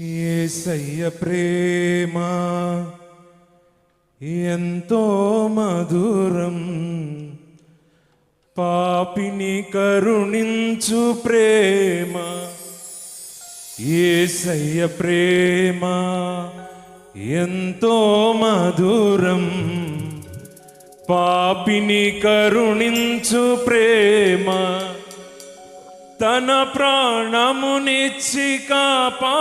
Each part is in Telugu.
ఏసయ్య ప్రేమ ఎంతో మధురం. పాపిని కరుణించు ప్రేమ ఏసయ్య ప్రేమ ఎంతో మధురం. పాపిని కరుణించు ప్రేమ తన ప్రాణమునిచ్చి కాపాడునులే.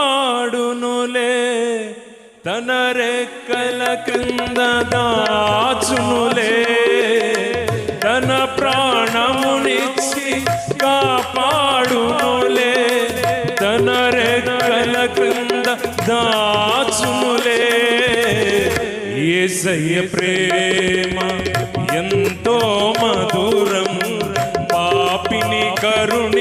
తన రెక్కల కింద దాచునులే. తన ప్రాణమునిచ్చి కాపాడునులే. తన రెక్కల కింద దాచునులే. ఏసయ్య ప్రేమ ఎంతో మధురం పాపిని కరుణ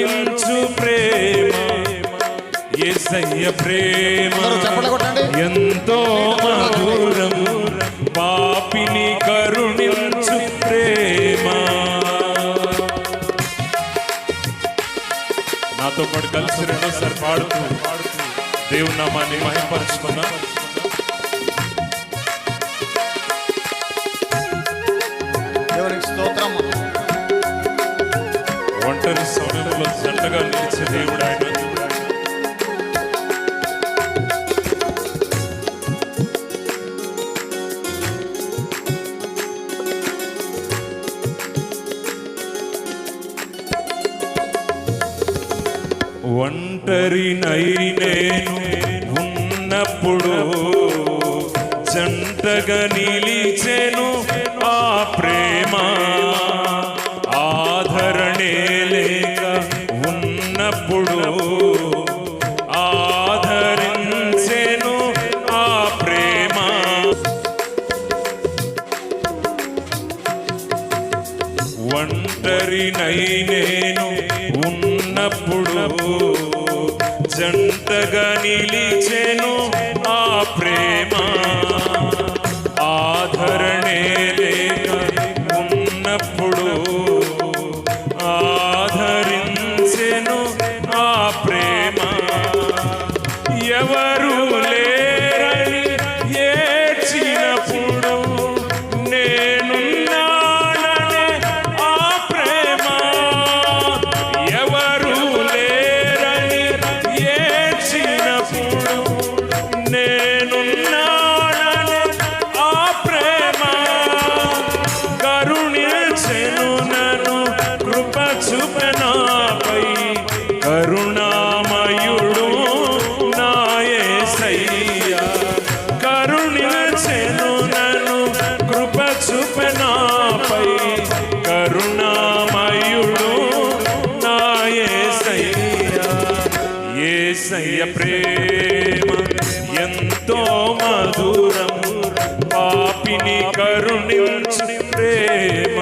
ఏసయ్య ప్రేమ. ఎంతో మధురం పాపిని కరుణించు ప్రేమ. నాతో పాటు కలిసి రెండోసారి పాడుతూ దేవుని నామాన్ని స్తోత్రం ఒంటరి సమయంలో జంటగా నిలిచే దేవుడు ఆయన ఒంటరి నేను ఉన్నప్పుడు జంటగా నిలిచెను ఆ ప్రేమ ఆదరణే లేక ఉన్నప్పుడు ఆదరించెను ఆ ప్రేమ. ఒంటరినై నేను ఉన్నప్పుడు జంటగా నిలిచెను ఆ ప్రేమ. was కరుణించు ప్రేమ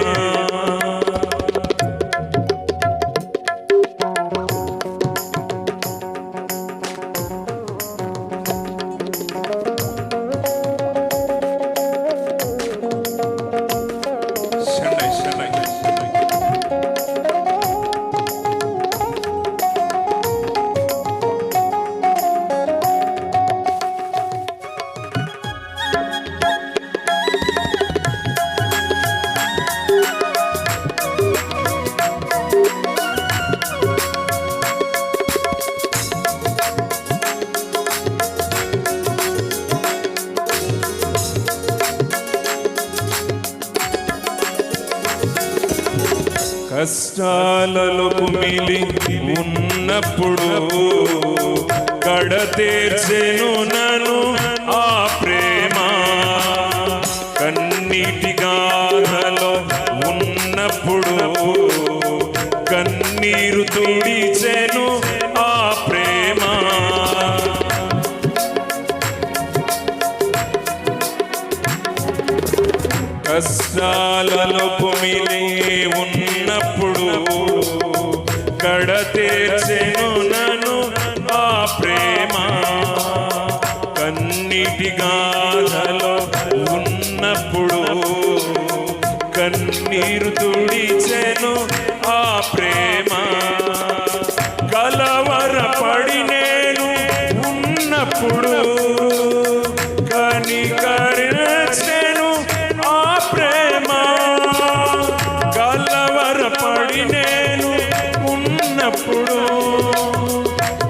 కష్టాలలో కుమిలి ఉన్నప్పుడు కడతీర్చెను నను ఆ ప్రేమ. కన్నీటి గాథలో ఉన్నప్పుడు కన్నీరు తుడిచెను ఆ ప్రేమ. కష్టాలలో కుమిలి ఉన్నప్పుడు కడతీర్చెను నన్ను ఆ ప్రేమ. కన్నీటి గాథలో ఉన్నప్పుడు కన్నీరు తుడిచెను ఆ ప్రేమ. ఉన్నప్పుడు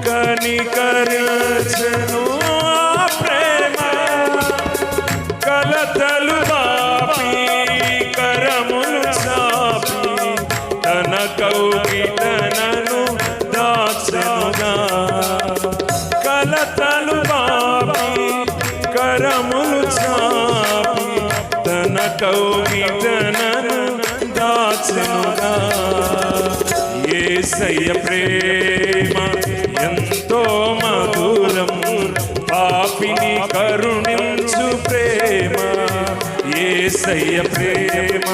కనికరించెను ప్రేమ. కలతలు బాపి కరములు చాపి తన కౌగిటనను దాచనుగా. కలతలు బాపి కరములు చాపి తన కౌగిటనను ఏసయ్య ప్రేమ ఎంతో మధురం పాపిని కరుణించు ప్రేమ ఏసయ్య ప్రేమ?